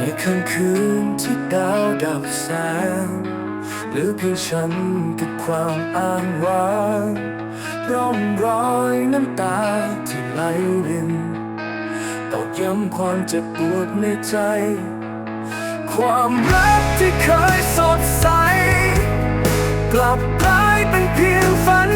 ในค่ำคืนที่ดาวดับแสงหลือเพียงฉันกับความอ้างว้างร่องรอยน้ำตาที่ไหลรินตอกย้ำความเจ็บปวดในใจ ความรักที่เคยสดใส กลับกลายเป็นเพียงฝัน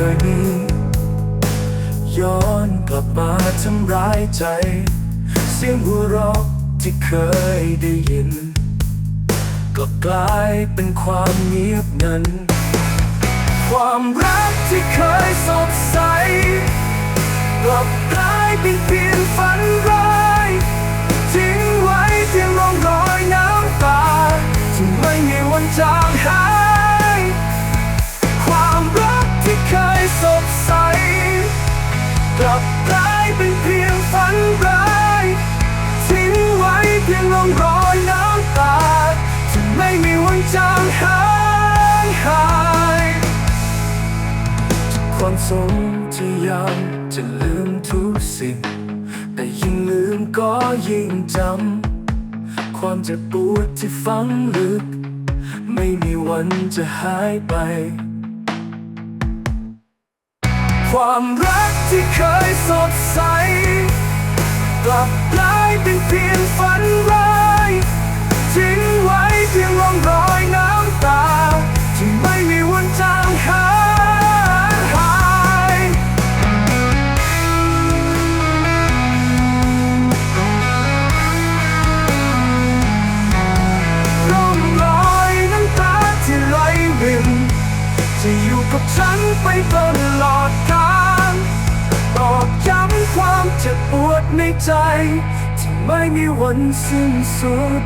เคยมี ย้อนกลับมาทำร้ายใจ เสียงหัวเราะที่เคยได้ยินก็กลายเป็นความเงียบงัน ความรักที่เคยสดใสกลับกลาย จางหายหายความทรงที่ยังจะลืมทุกสิ่ง แต่ยิ่งลืมก็ยิ่งจำ ความเจ็บปวดที่ฝังลึก ไม่มีวันจะหายไป ความรักที่เคยสดใส กลับกลายเป็นเพียงฝันร้าย อยู่กับฉันไปตลอดกาลตอกย้ำความเจ็บปวดในใจ ที่ไม่มีวันสิ้นสุด